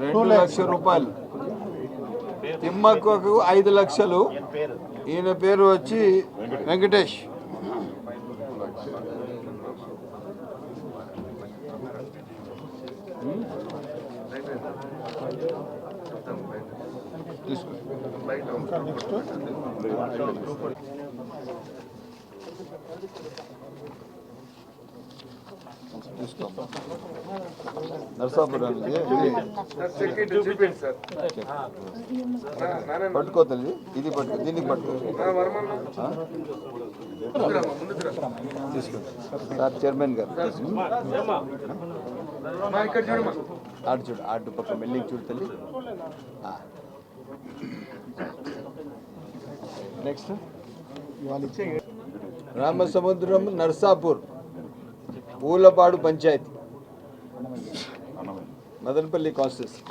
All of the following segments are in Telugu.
రెండు లక్షల రూపాయలు. తిమ్మక్కకు ఐదు లక్షలు. ఈయన పేరు వచ్చి వెంకటేష్ తీసుకో తీసుకో నరసాపురం పట్టుకో తల్లి ఇది పట్టుకో దీనికి పట్టుకో? తీసుకో సార్ చైర్మన్ గారు ఆడు చూడు ఆడు పక్క మెల్లికి చూడు తల్లి నెక్స్ట్ రామసముద్రం నర్సాపూర్. ఊలపాడు పంచాయతీ. మదనపల్లి కాన్స్టిట్యూన్సీ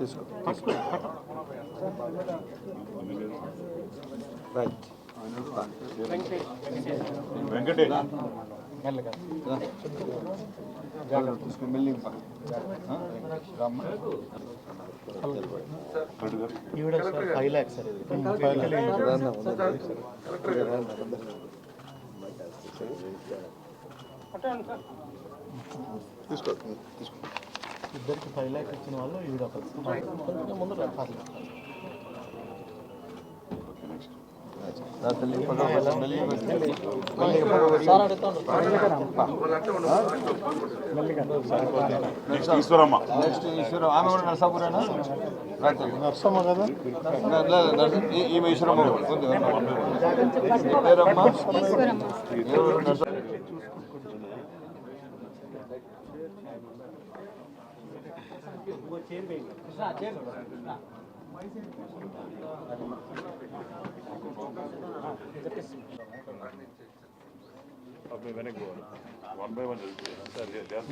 తీసుకో. తీసుకో రైట్ వెంకటేష్. తీసుకో మెల్లింగ్ పక్క రామ్మ. Five lakhs sir. తీసుకో తీసుకో. ఇద్దరికి ఫైవ్ ల్యాక్స్ ఇచ్చిన వాళ్ళు ఈవిడ ముందు పర్లేదు. నెక్స్ట్ ఈశ్వరమ్మ నెక్స్ట్ ఈశ్వరం ఆమె కూడా నరసాపురేనా? నర్సమ్మ కదా? ఈమె ఈశ్వరమ్మ పేరమ్మా? అప్పుడు వెనక్కి పోవాలి. వన్ బై వన్ సార్ చేద్దాం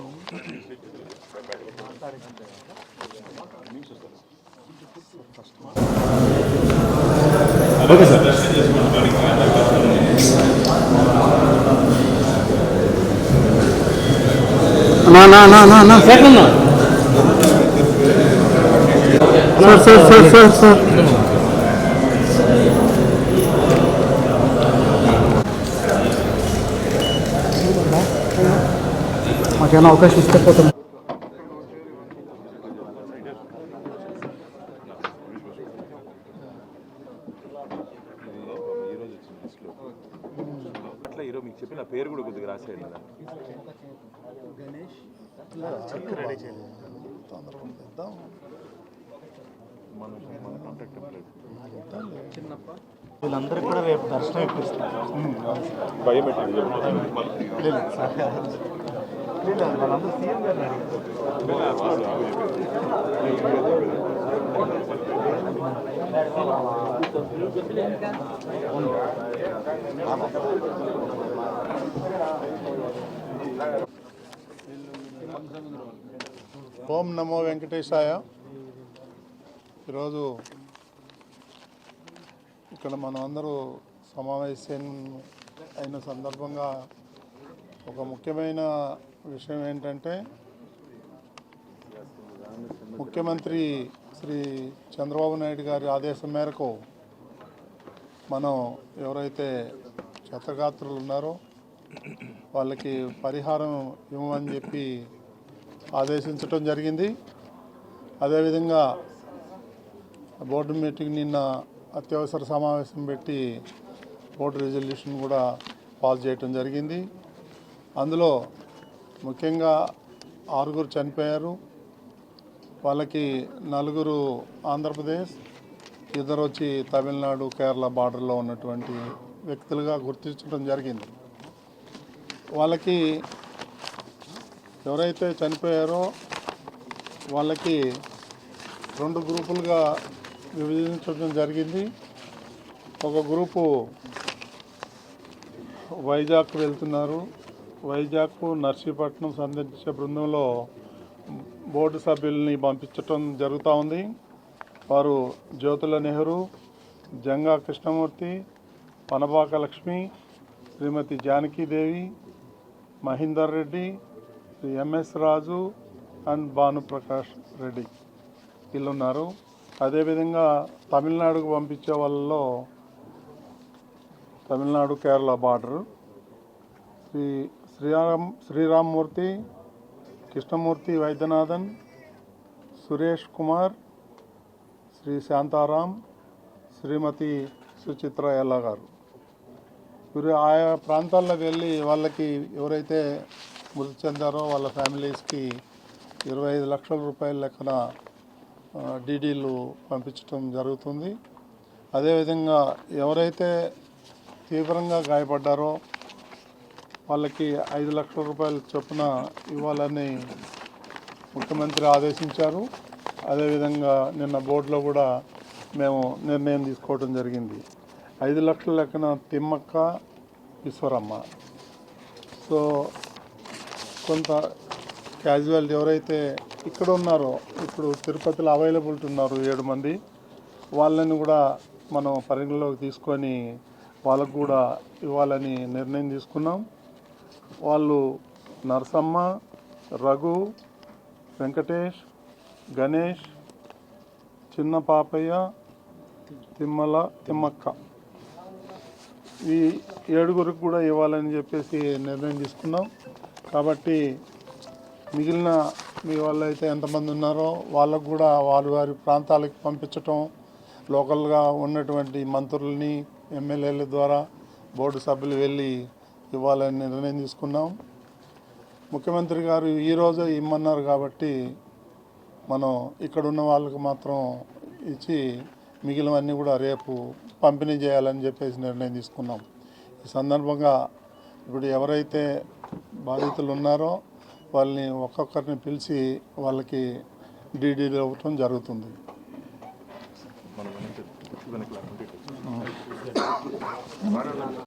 sir sir sir sir sir మాకేమైనా అవకాశం ఇస్తే పోతాం అట్లా ఈరోజు మీకు చెప్పి నా పేరు కూడా కొద్దిగా రాసేయండి కూడా రేపు దర్శనం ఇప్పిస్తారు బయోమెట్రిక్ ఓం నమో వెంకటేశాయ. ఈరోజు ఇక్కడ మనం అందరూ సమావేశం అయిన సందర్భంగా ఒక ముఖ్యమైన విషయం ఏంటంటే ముఖ్యమంత్రి శ్రీ చంద్రబాబు నాయుడు గారి ఆదేశం మేరకు మనం ఎవరైతే క్షతగాత్రులు ఉన్నారో వాళ్ళకి పరిహారం ఇవ్వమని చెప్పి ఆదేశించడం జరిగింది. అదేవిధంగా బోర్డు మీటింగ్ నిన్న అత్యవసర సమావేశం పెట్టి బోర్డు రెజల్యూషన్ కూడా పాస్ చేయటం జరిగింది. అందులో ముఖ్యంగా ఆరుగురు చనిపోయారు. వాళ్ళకి నలుగురు ఆంధ్రప్రదేశ్ ఇద్దరు వచ్చి తమిళనాడు కేరళ బార్డర్లో ఉన్నటువంటి వ్యక్తులుగా గుర్తించడం జరిగింది. వాళ్ళకి ఎవరైతే చనిపోయారో వాళ్ళకి రెండు గ్రూపులుగా విభజించడం జరిగింది. ఒక గ్రూపు వైజాగ్ వెళ్తున్నారు. వైజాగ్ నర్సీపట్నం సందర్శించే బృందంలో బోర్డు సభ్యుల్ని పంపించటం జరుగుతూ ఉంది. వారు జ్యోతుల నెహ్రూ జంగా కృష్ణమూర్తి పనపాక లక్ష్మి శ్రీమతి జానకీదేవి మహేందర్ రెడ్డి శ్రీ ఎంఎస్ రాజు అండ్ భానుప్రకాష్ రెడ్డి వీళ్ళు ఉన్నారు అదేవిధంగా తమిళనాడుకు పంపించే వాళ్ళలో తమిళనాడు కేరళ బార్డర్. శ్రీ శ్రీరామ్ శ్రీరామ్మూర్తి కృష్ణమూర్తి వైద్యనాథన్ సురేష్ కుమార్ శ్రీ శాంతారాం శ్రీమతి సుచిత్ర ఎల్లా గారు. వీరు ఆయా ప్రాంతాల్లో వెళ్ళి వాళ్ళకి ఎవరైతే మృతి చెందారో వాళ్ళ ఫ్యామిలీస్కి ఇరవై ఐదు లక్షల రూపాయల లెక్కన డీడీలు పంపించడం జరుగుతుంది. అదేవిధంగా ఎవరైతే తీవ్రంగా గాయపడ్డారో వాళ్ళకి ఐదు లక్షల రూపాయల చొప్పున ఇవ్వాలని ముఖ్యమంత్రి ఆదేశించారు. అదేవిధంగా నిన్న బోర్డులో కూడా మేము నిర్ణయం తీసుకోవడం జరిగింది. ఐదు లక్షల లెక్కన తిమ్మక్క ఈశ్వరమ్మ. సో కొంత క్యాజువాలిటీ ఎవరైతే ఇక్కడ ఉన్నారో ఇప్పుడు తిరుపతిలో అవైలబిలిటీ ఉన్నారు ఏడు మంది. వాళ్ళని కూడా మనం పరిగణలోకి తీసుకొని వాళ్ళకు కూడా ఇవ్వాలని నిర్ణయం తీసుకున్నాం. వాళ్ళు నరసమ్మ రఘు వెంకటేష్ గణేష్ చిన్న పాపయ్య తిమ్మల తిమ్మక్క. ఈ ఏడుగురికి కూడా ఇవ్వాలని చెప్పేసి నిర్ణయం తీసుకున్నాం. కాబట్టి మిగిలిన మీ వాళ్ళు అయితే ఎంతమంది ఉన్నారో వాళ్ళకు కూడా వారి వారి ప్రాంతాలకు పంపించటం లోకల్గా ఉన్నటువంటి మంత్రులని ఎమ్మెల్యేల ద్వారా బోర్డు సభ్యులు వెళ్ళి ఇవ్వాలని నిర్ణయం తీసుకున్నాం ముఖ్యమంత్రి గారు ఈరోజు ఇమ్మన్నారు కాబట్టి మనం ఇక్కడ ఉన్న వాళ్ళకి మాత్రం ఇచ్చి మిగిలినవన్నీ కూడా రేపు పంపిణీ చేయాలని చెప్పేసి నిర్ణయం తీసుకున్నాం ఈ సందర్భంగా ఇప్పుడు ఎవరైతే బాధితులు ఉన్నారో వాళ్ళని ఒక్కొక్కరిని పిలిచి వాళ్ళకి డీడీలు ఇవ్వటం జరుగుతుంది మనం